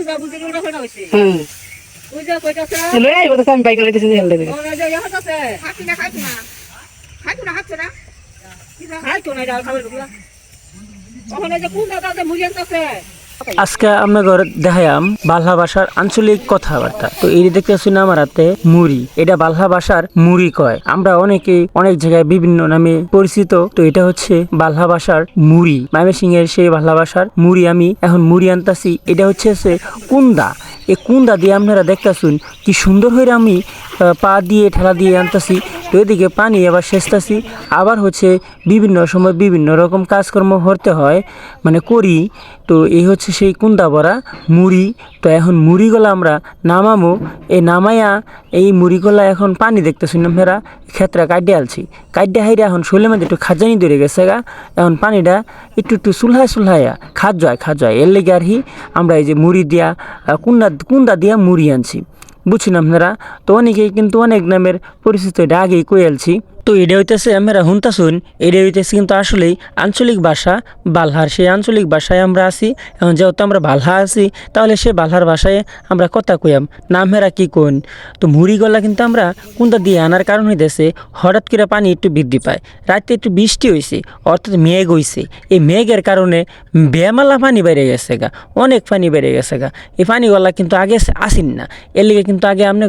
বুঝা বুঝি করে ফেলা হইছে হুম। বুঝা কইতাছে? লই আইবো তো আমি বাইক লইতেছি হেলতে দিকে ওরা যে ইয়া হতাছে খাচ্ছি না খাচ্ছি না। খাচ্ছি না খাচ্ছি না। খাইতো না ডাল খাবে ওখানে যে কোন দাদা মুড়ি আনতাছে। আজকে আমরা ঘরে দেখায়াম বাংলা ভাষার আঞ্চলিক কথাবার্তা। তো এই দেখতেছি না আমার হাতে মুড়ি। এটা বাল্লা ভাষার মুড়ি কয়। আমরা অনেকে অনেক জায়গায় বিভিন্ন নামে পরিচিত। তো এটা হচ্ছে বাল্লা ভাষার মুড়ি। ময়মনসিং এর সেই বাংলা ভাষার মুড়ি আমি এখন মুড়ি আনতাছি। এটা হচ্ছে সে কুন্দা। এই কুন্দা দিয়ে আপনারা দেখতেছুন কি সুন্দর হয়ে আমি পা দিয়ে ঠেলা দিয়ে আনতাছি। তো এদিকে পানি আবার সেচতাছি। আবার হচ্ছে বিভিন্ন সময় বিভিন্ন রকম কাজকর্ম করতে হয় মানে করি। তো এই হচ্ছে সেই কুন্দা বড়া, মুড়ি। তো এখন মুড়িগুলো আমরা নামামো। এই নামাইয়া এই মুড়িগুলা এখন পানি দেখতেছেন আপনারা? ক্ষেত্রে কাটিয়ে আলছি। কাটিয়ে হাইরে এখন শৈলের মধ্যে একটু খাজানি ধরে গেছে গা। এখন পানিটা একটু একটু সুলহায় সুলহাইয়া খাদ যায় খাদ যায়। এর লেগে আর আমরা এই যে মুড়ি দিয়া কুন্দা কুন্দা দিয়া মুড়ি আনছি। বুঝছেন আপনারা তো অনেকেই কিন্তু অনেক নামের পরিচিত এটা আগেই কয়েলছি তো এটা হইতেছে, আমরা হুনতাছুন এটা হইতেছে কিন্তু আসলেই আঞ্চলিক ভাষা, বালহার সেই আঞ্চলিক ভাষায় আমরা আছি। এখন যেহেতু আমরা বালহা আছি, তাহলে সে বালহার ভাষায় আমরা কথা কইয়াম। নামেরা কি কোন? তো মুড়ি গলা কিন্তু আমরা কোনটা দিয়ে আনার কারণ হইতেছে, হঠাৎ করে পানি একটু বৃদ্ধি পায়। রাতে একটু বৃষ্টি হয়েছে অর্থাৎ মেঘ হয়েছে এই মেঘের কারণে বেমালা পানি বেড়ে গেছে গা, অনেক পানি বেড়ে গেছে গা। এই পানিগুলা কিন্তু আগে আসেন না। এর লিগে কিন্তু আগে আপনি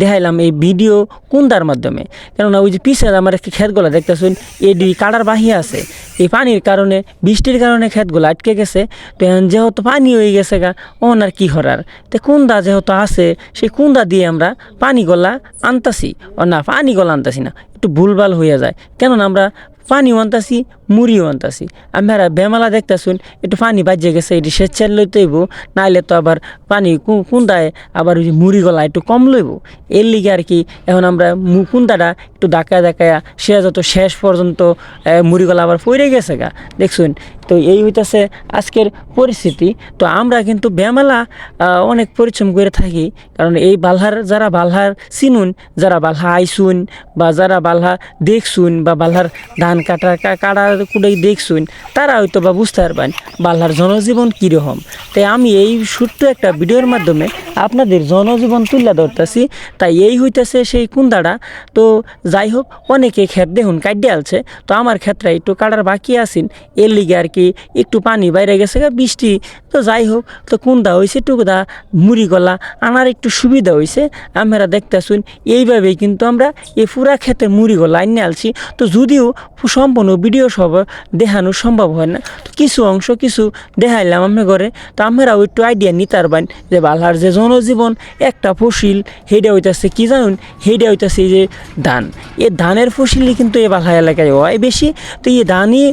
দেখাইলাম এই ভিডিও কুন্দার মাধ্যমে। কেননা ওই যে আমার একটি ক্ষেতগুলো দেখতেছেন। এডি কাটার বাহিয়া আছে। এই পানির কারণে, বৃষ্টির কারণে ক্ষেতগুলো আটকে গেছে। তো যেহেতু পানি হয়ে গেছে গা ওন আর কি করার? তো কুন্দা যেহেতু আছে, সেই কুন্দা দিয়ে আমরা পানিগুলা আনতাছি। ও না, পানিগুলা আনতাছি না, একটু ভুলভাল হয়ে যায়। কেননা আমরা পানিও আনতাছি, মুড়িও আনতাছি। আমরা বেমালা দেখতেছুন, একটু পানি বাজিয়ে গেছে, এটি সেচের লইতে হইব, নাইলে তো আবার পানি কুন্দায় আবার ওই মুড়ি গলা একটু কম লইব। এর লিগে আর কি, এখন আমরা কুন্দাটা একটু ডাকায় ডাকায়া সে যত শেষ পর্যন্ত মুড়ি গলা আবার পড়ে গেছে গা। দেখছুন তো এই হইতাছে আজকের পরিস্থিতি। তো আমরা কিন্তু বেমালা অনেক পরিশ্রম করে থাকি। কারণ এই বালহার, যারা বালহার চিনুন, যারা বালহা আইসুন বা যারা বালহা দেখছুন বা বালহার ধান কাটা কা- কাটা কুড়ে দেখছুন তারা হয়তো বা বুঝতে পারবেন বালহার জনজীবন কীরকম। তাই আমি এই ছোট্ট একটা ভিডিওর মাধ্যমে আপনাদের জনজীবন তুলে ধরতেছি। তাই এই হইতেছে সেই কুন্দাটা তো যাই হোক, অনেকে ক্ষেত দেখুন কাটিয়ে আলছে। তো আমার ক্ষেত্রে একটু কাটার বাকি আছেন, এর লিগে আর কি একটু পানি বাইরে গেছে গা, বৃষ্টি। তো যাই হোক তো কুন্দা হয়েছে টুকদা মুড়ি গলা। আনার একটু সুবিধা হয়েছে আমরা দেখতে শুন এইভাবেই কিন্তু আমরা এই পুরা খেতে মুড়ি গলা আনিয়ে আলছি তো যদিও সম্পূর্ণ ভিডিও সব দেখানো সম্ভব হয় না। তো কিছু অংশ কিছু দেখাইলাম আমি ঘরে, তো আমরাও একটু আইডিয়া নিতে পারবেন যে বালার যে জনজীবন, একটা ফসিল সেইটা হইতাছে কি জানুন? সেইটা হইতাছে যে ধান। এ ধানের ফসিলই কিন্তু এই বালা এলাকায় হয় বেশি। তো এই ধানই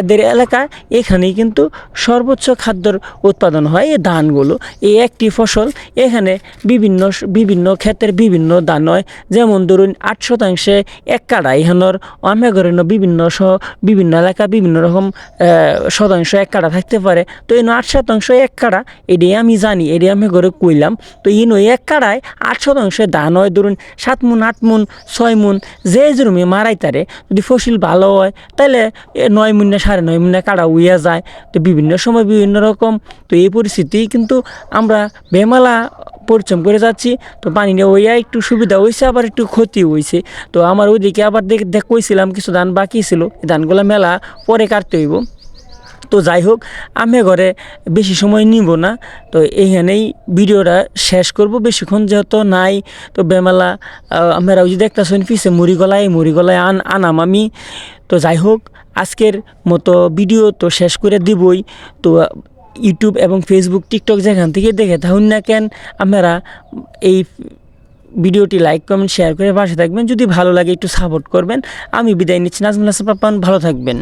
এদের এলাকা, এখানেই কিন্তু সর্বোচ্চ খাদ্যর উৎপাদন হয় এই ধানগুলো। এই একটি ফসল, এখানে বিভিন্ন বিভিন্ন ক্ষেতের বিভিন্ন ধান হয়। যেমন ধরুন আট শতাংশে এক কাড়া এখানোর বিভিন্ন স- বিভিন্ন এলাকা, বিভিন্ন রকম শতাংশ এক কাটা থাকতে পারে। তো এই আট শতাংশ এক কাটা এটাই আমি জানি, এটাই আমি ঘরে কইলাম। তো ইনো এক কাটায় আট শতাংশে ধান হয় ধরুন সাত মুন, আট মুন, ছয় মুন, যে জরুমি মারাই তারে, যদি ফসল ভালো হয় তাহলে নয় মুন্নে সাড়ে নয় মুন্নে কাটা উইয়া যায়। তো বিভিন্ন সময় বিভিন্ন রকম, তো এই পরিস্থিতি কিন্তু আমরা বেমালা পরিশ্রম করে যাচ্ছি, তো পানি নিয়ে ওইয়া একটু সুবিধা হয়েছে, আবার একটু ক্ষতি হয়েছে। তো আমার ওইদিকে আবার দেখ দেখ, কইছিলাম কিছু ধান বাকি ছিল ধানগুলো মেলা পরে কাটতে হইব। তো যাই হোক, আমি ঘরে বেশি সময় নিব না, তো এইখানেই ভিডিওটা শেষ করব। বেশিক্ষণ যেহেতু নাই, তো বেমালা আমরা ওই যে দেখতেছেন পিছে মুড়ি গলায় মুড়ি গলায় আন, আনাম আমি। তো যাই হোক, আজকের মতো ভিডিও তো শেষ করে দিবই। তো ইউটিউব এবং ফেসবুক টিকটক যেখান থেকে দেখে তাহলে না কেন, আপনারা এই ভিডিওটি লাইক কমেন্ট শেয়ার করে পাশে থাকবেন। যদি ভালো লাগে একটু সাপোর্ট করবেন। আমি বিদায় নিচ্ছি। নাজমুল হাসান পাপান ভালো থাকবেন।